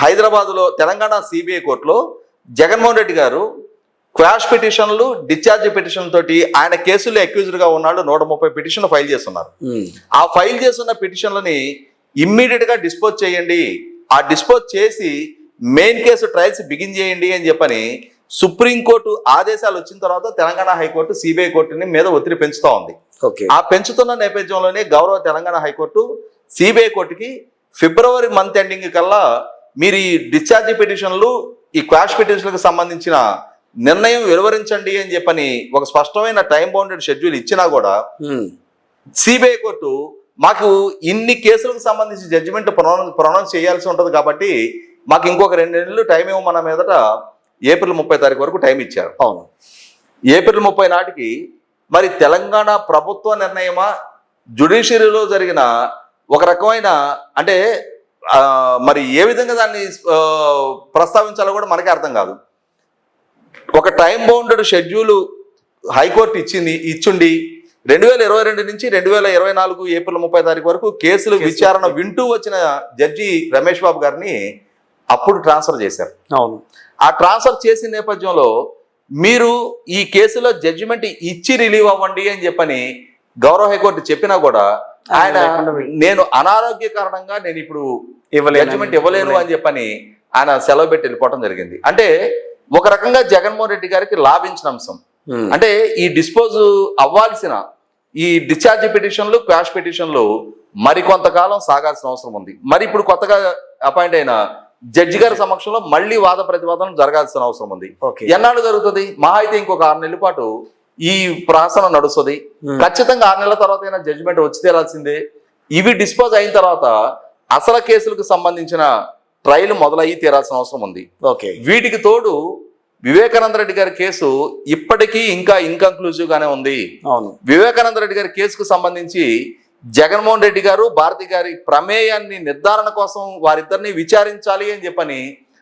హైదరాబాద్లో తెలంగాణ సిబిఐ కోర్టులో జగన్మోహన్ రెడ్డి గారు క్వాష్ పిటిషన్లు డిశ్చార్జ్ పిటిషన్ తోటి ఆయన కేసులో అక్యూజ్డ్గా ఉన్నాడు నూట ముప్పై పిటిషన్లు ఫైల్ చేస్తున్నారు. ఉమ్, ఆ ఫైల్ చేస్తున్న పిటిషన్లని ఇమ్మీడియట్గా డిస్పోజ్ చేయండి. ఆ డిస్పోజ్ చేసి మెయిన్ కేసు ట్రయల్స్ బిగిన్ చేయండి అని చెప్పని సుప్రీంకోర్టు ఆదేశాలు వచ్చిన తర్వాత తెలంగాణ హైకోర్టు సిబిఐ కోర్టుని మీద ఒత్తిడి పెంచుతా ఉంది. ఆ పెంచుతున్న నేపథ్యంలోనే గౌరవ తెలంగాణ హైకోర్టు సిబిఐ కోర్టుకి ఫిబ్రవరి మంత్ ఎండింగ్ కల్లా మీరు ఈ డిశ్చార్జ్ పిటిషన్లు ఈ క్వాష్ పిటిషన్లకు సంబంధించిన నిర్ణయం వివరించండి అని చెప్పని ఒక స్పష్టమైన టైం బౌండెడ్ షెడ్యూల్ ఇచ్చినా కూడా సిబిఐ కోర్టు మాకు ఇన్ని కేసులకు సంబంధించి జడ్జిమెంట్ ప్రొనౌన్స్ ప్రొనౌన్స్ చేయాల్సి ఉంటుంది కాబట్టి మాకు ఇంకొక రెండు నెలలు టైం ఇవ్వమన్న మీదట ఏప్రిల్ ముప్పై తారీఖు వరకు టైం ఇచ్చారు. అవును. ఏప్రిల్ ముప్పై నాటికి మరి తెలంగాణ ప్రభుత్వ నిర్ణయమా? జుడిషియరీలో జరిగిన ఒక రకమైన అంటే మరి ఏ విధంగా దాన్ని ప్రస్తావించాలో కూడా మనకే అర్థం కాదు. ఒక టైం బౌండెడ్ షెడ్యూల్ హైకోర్టు ఇచ్చింది ఇచ్చుండి రెండు వేల ఇరవై రెండు నుంచి రెండు వేల ఇరవై నాలుగు ఏప్రిల్ ముప్పై తారీఖు వరకు కేసులు కేసులు విచారణ వింటూ వచ్చిన జడ్జి రమేష్ బాబు గారిని అప్పుడు ట్రాన్స్ఫర్ చేశారు. అవును. ఆ ట్రాన్స్ఫర్ చేసిన నేపథ్యంలో మీరు ఈ కేసులో జడ్జిమెంట్ ఇచ్చి రిలీవ్ అవ్వండి అని చెప్పని గౌరవ హైకోర్టు చెప్పినా కూడా ఆయన నేను అనారోగ్య కారణంగా నేను ఇప్పుడు జడ్జిమెంట్ ఇవ్వలేను అని చెప్పని ఆయన సెలవు పెట్టి వెళ్ళిపోవడం జరిగింది. అంటే ఒక రకంగా జగన్మోహన్ రెడ్డి గారికి లాభించిన అంశం. అంటే ఈ డిస్పోజ్ అవ్వాల్సిన ఈ డిశ్చార్జ్ పిటిషన్లు క్వాష్ పిటిషన్లు మరి కొంతకాలం సాగాల్సిన అవసరం ఉంది. మరి ఇప్పుడు కొత్తగా అపాయింట్ అయిన జడ్జి గారి సమక్షంలో మళ్ళీ వాద ప్రతివాదన జరగాల్సిన అవసరం ఉంది. ఎన్నాళ్ళు జరుగుతుంది? మహా అయితే ఇంకొక ఆరు నెలల పాటు ఈ ప్రాసన నడుస్తుంది. ఖచ్చితంగా ఆరు నెలల తర్వాత అయినా జడ్జిమెంట్ వచ్చి తీరాల్సిందే ఇవి డిస్పోజ్ అయిన తర్వాత అసలు కేసులకు సంబంధించిన ట్రయల్ మొదలయ్యి తీరాల్సిన అవసరం ఉంది. ఓకే. వీటికి తోడు వివేకానంద రెడ్డి గారి కేసు ఇప్పటికీ ఇంకా ఇన్కంక్లూజివ్ గానే ఉంది. అవును. వివేకానంద రెడ్డి గారి కేసుకు సంబంధించి జగన్మోహన్ రెడ్డి గారు భారతి గారి ప్రమేయాన్ని నిర్ధారణ కోసం వారిద్దరిని విచారించాలి అని చెప్పని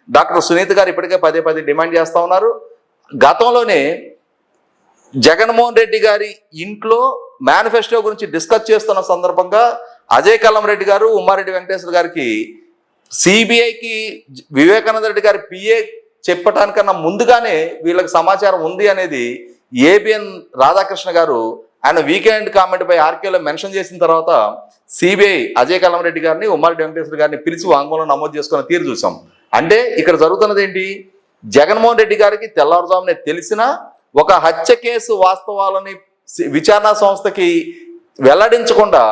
డాక్టర్ సునీత గారు ఇప్పటికే పదే పదే డిమాండ్ చేస్తా ఉన్నారు. గతంలోనే జగన్మోహన్ రెడ్డి గారి ఇంట్లో మేనిఫెస్టో గురించి డిస్కస్ చేస్తున్న సందర్భంగా అజయ్ కల్లం రెడ్డి గారు ఉమ్మారెడ్డి వెంకటేశ్వర గారికి సిబిఐకి వివేకానంద రెడ్డి గారి పిఏ చెప్పటానికన్నా ముందుగానే వీళ్ళకి సమాచారం ఉంది అనేది ఏబిఎన్ రాధాకృష్ణ గారు ఆయన వీకెండ్ కామెంట్ పై ఆర్కేలో మెన్షన్ చేసిన తర్వాత సిబిఐ అజయ్ కల్లం రెడ్డి గారిని ఉమ్మారెడ్డి వెంకటేశ్వర గారిని పిలిచి వాంగ్మూలం నమోదు చేసుకున్న తీరు చూసాం. అంటే ఇక్కడ జరుగుతున్నది ఏంటి? జగన్మోహన్ రెడ్డి గారికి తెల్లవారుజామునే తెలిసిన ఒక హత్య కేసు వాస్తవాలని విచారణ సంస్థకి వెల్లడించకుండా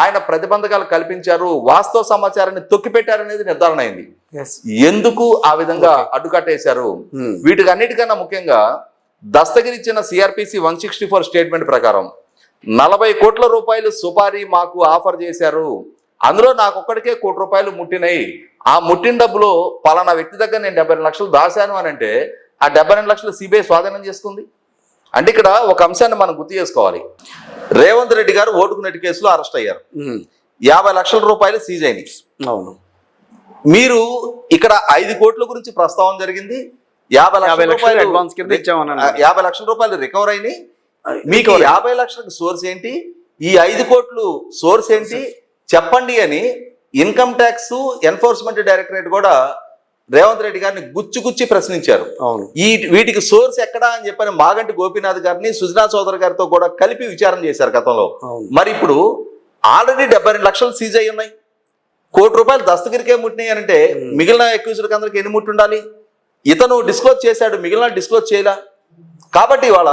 ఆయన ప్రతిబంధకాలు కల్పించారు వాస్తవ సమాచారాన్ని తొక్కిపెట్టారనేది నిర్ధారణ అయింది. ఎందుకు ఆ విధంగా అడ్డుకట్టేశారు? ఉమ్, వీటికి అన్నిటికన్నా ముఖ్యంగా దస్తగిరి ఇచ్చిన CRPC one sixty four statement ప్రకారం నలభై కోట్ల రూపాయలు సుపారీ మాకు ఆఫర్ చేశారు. అందులో నాకు ఒక్కడికే కోటి రూపాయలు ముట్టినాయి. ఆ ముట్టిన డబ్బులో పలానా వ్యక్తి దగ్గర నేను డెబ్బై లక్షలు దాశాను అని అంటే ఆ డెబ్బై రెండు లక్షలు సిబిఐ స్వాధీనం చేసుకుంది. అంటే ఇక్కడ ఒక అంశాన్ని మనం గుర్తు చేసుకోవాలి. రేవంత్ రెడ్డి గారు ఓటుకు నెట్టి కేసులో అరెస్ట్ అయ్యారు. యాభై లక్షల రూపాయలు సీజ్ అయినాయి. అవును. మీరు ఇక్కడ ఐదు కోట్ల గురించి ప్రస్తావన జరిగింది. యాభై లక్షల రూపాయలు యాభై లక్షల రూపాయలు రికవర్ అయినాయి. మీకు యాభై లక్షలకు సోర్స్ ఏంటి? ఈ ఐదు కోట్లు సోర్స్ ఏంటి? చెప్పండి అని ఇన్కమ్ ట్యాక్స్ ఎన్ఫోర్స్మెంట్ డైరెక్టరేట్ కూడా రేవంత్ రెడ్డి గారిని గుచ్చి గుచ్చి ప్రశ్నించారు. అవును. ఈ వీటికి సోర్స్ ఎక్కడా అని చెప్పని మాగంటి గోపీనాథ్ గారిని సుజనా చౌదరి గారితో కూడా కలిపి విచారణ చేశారు గతంలో. మరి ఇప్పుడు ఆల్రెడీ డెబ్బై రెండు లక్షలు సీజ్ అయి ఉన్నాయి. కోటి రూపాయలు దస్తగిరికే ముట్టినాయి అని అంటే. మిగిలిన అక్యూజ్లకు అందరికి ఎన్ని ముట్టి ఉండాలి ఇతను డిస్క్లోజ్ చేశాడు మిగిలిన డిస్క్లోజ్ చేయలా? కాబట్టి ఇవాళ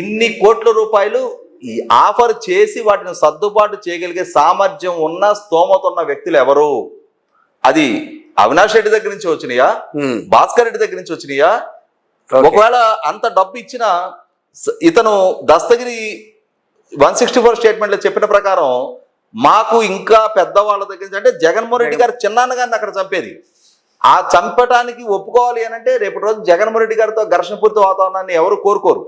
ఇన్ని కోట్ల రూపాయలు ఈ ఆఫర్ చేసి వాటిని సర్దుబాటు చేయగలిగే సామర్థ్యం ఉన్న స్తోమత ఉన్న వ్యక్తులు ఎవరు? అది అవినాష్ రెడ్డి దగ్గర నుంచి వచ్చినాయా? భాస్కర్ రెడ్డి దగ్గర నుంచి వచ్చినాయా. ఒకవేళ అంత డబ్బు ఇచ్చిన ఇతను దస్తగిరి వన్ సిక్స్టీ ఫోర్ స్టేట్మెంట్లో చెప్పిన ప్రకారం మాకు ఇంకా పెద్దవాళ్ళ దగ్గర నుంచి అంటే జగన్మోహన్ రెడ్డి గారు చిన్నాన్న గారిని అక్కడ చంపేది. ఆ చంపటానికి ఒప్పుకోవాలి అని అంటే రేపటి రోజు జగన్మోహన్ రెడ్డి గారితో ఘర్షణపూరిత వాతావరణాన్ని ఎవరు కోరుకోరు.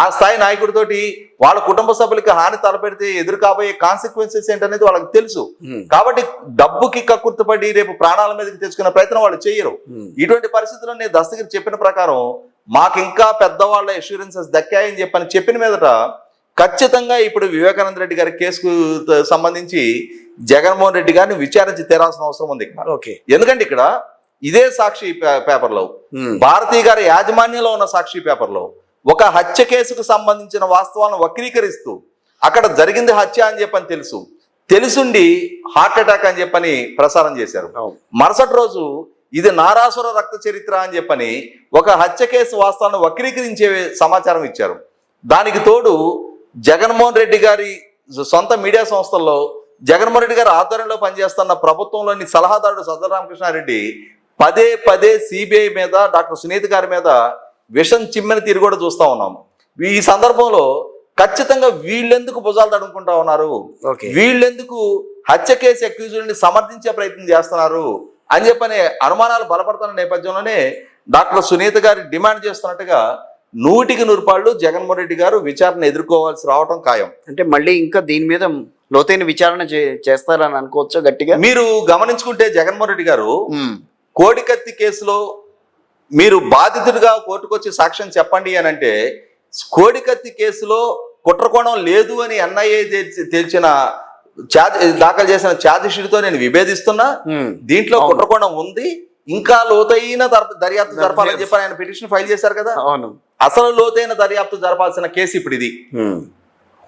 ఆ స్థాయి నాయకుడితోటి వాళ్ళ కుటుంబ సభ్యులకి హాని తలపెడితే ఎదురు కాబోయే కాన్సిక్వెన్సెస్ ఏంటనేది వాళ్ళకి తెలుసు. ఉమ్, కాబట్టి డబ్బుకి కక్కుర్తిపడి రేపు ప్రాణాల మీదకి తెచ్చుకునే ప్రయత్నం వాళ్ళు చేయరు. ఉమ్, ఇటువంటి పరిస్థితుల్లో నేను దస్తగిరి చెప్పిన ప్రకారం మాకు ఇంకా పెద్దవాళ్ళ అష్యూరెన్సెస్ దక్కాయని చెప్పని చెప్పిన మీదట ఖచ్చితంగా ఇప్పుడు వివేకానంద రెడ్డి గారి కేసుకు సంబంధించి జగన్మోహన్ రెడ్డి గారిని విచారించి తీరాల్సిన అవసరం ఉంది ఇక్కడ. ఓకే ఎందుకంటే ఇక్కడ ఇదే సాక్షి పేపర్లో. భారతీ గారి యాజమాన్యంలో ఉన్న సాక్షి పేపర్లో. ఒక హత్య కేసుకు సంబంధించిన వాస్తవాలను వక్రీకరిస్తూ అక్కడ జరిగింది హత్య అని చెప్పని తెలుసు. తెలుసుండి హార్ట్ అటాక్ అని చెప్పని ప్రసారం చేశారు. మరుసటి రోజు ఇది నారాసుర రక్త చరిత్ర అని చెప్పని ఒక హత్య కేసు వాస్తవాలను వక్రీకరించే సమాచారం ఇచ్చారు. దానికి తోడు జగన్మోహన్ రెడ్డి గారి సొంత మీడియా సంస్థల్లో జగన్మోహన్ రెడ్డి గారి ఆధ్వర్యంలో పనిచేస్తున్న ప్రభుత్వంలోని సలహాదారుడు సజ్జల రామకృష్ణారెడ్డి పదే పదే సిబిఐ మీద డాక్టర్ సునీత్ గారి మీద విషం చిమ్మెన తీరు కూడా చూస్తా ఉన్నాం. ఈ సందర్భంలో ఖచ్చితంగా వీళ్ళెందుకు భుజాలు తడుముకుంటా ఉన్నారు? వీళ్ళెందుకు హత్య కేసు అక్యూజుల్ని సమర్థించే ప్రయత్నం చేస్తున్నారు? అని చెప్పని అనుమానాలు బలపడుతున్న నేపథ్యంలోనే డాక్టర్ సునీత గారి డిమాండ్ చేస్తున్నట్టుగా నూటికి నూరుపాళ్ళు జగన్మోహన్ రెడ్డి గారు విచారణ ఎదుర్కోవాల్సి రావటం ఖాయం. అంటే మళ్ళీ ఇంకా దీని మీద లోతైన విచారణ చేస్తారని అనుకోవచ్చా గట్టిగా? మీరు గమనించుకుంటే జగన్మోహన్ రెడ్డి గారు. కోడికత్తి కేసులో మీరు బాధితుడిగా కోర్టుకొచ్చి సాక్ష్యం చెప్పండి అని అంటే కోడికత్తి కేసులో కుట్రకోణం లేదు అని ఎన్ఐఏ తేల్చిన ఛార్జ్ దాఖలు చేసిన ఛార్జ్ షీట్తో నేను విభేదిస్తున్నా. దీంట్లో. కుట్రకోణం ఉంది ఇంకా లోతైన దర్- దర్యాప్తు జరపాలని చెప్పి ఆయన పిటిషన్ ఫైల్ చేశారు కదా అవును అసలు లోతైన దర్యాప్తు జరపాల్సిన కేసు ఇప్పుడు ఇది.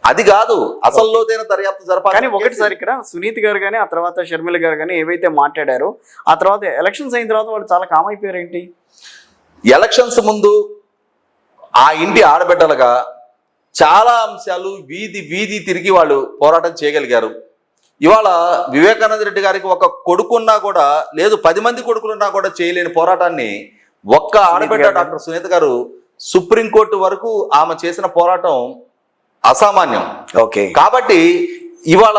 అది కాదు అసలు లోతైన దర్యాప్తు జరపాలి. కానీ ఒకటి సార్ ఇక్కడ సునీత్ గారు కానీ ఆ తర్వాత షర్మిల గారు కానీ ఏవైతే మాట్లాడారో ఆ తర్వాత ఎలక్షన్స్ అయిన తర్వాత వాళ్ళు చాలా కామ్ అయిపోయారు ఏంటి ఎలక్షన్స్ ముందు ఆ ఇంటి ఆడబిడ్డలుగా చాలా అంశాలు వీధి వీధి తిరిగి వాళ్ళు పోరాటం చేయగలిగారు. ఇవాళ వివేకానంద రెడ్డి గారికి ఒక కొడుకున్నా కూడా లేదు పది మంది కొడుకులున్నా కూడా చేయలేని పోరాటాన్ని ఒక్క ఆడబిడ్డ. డాక్టర్ సునీత గారు సుప్రీంకోర్టు వరకు ఆమె చేసిన పోరాటం అసామాన్యం. ఓకే కాబట్టి ఇవాళ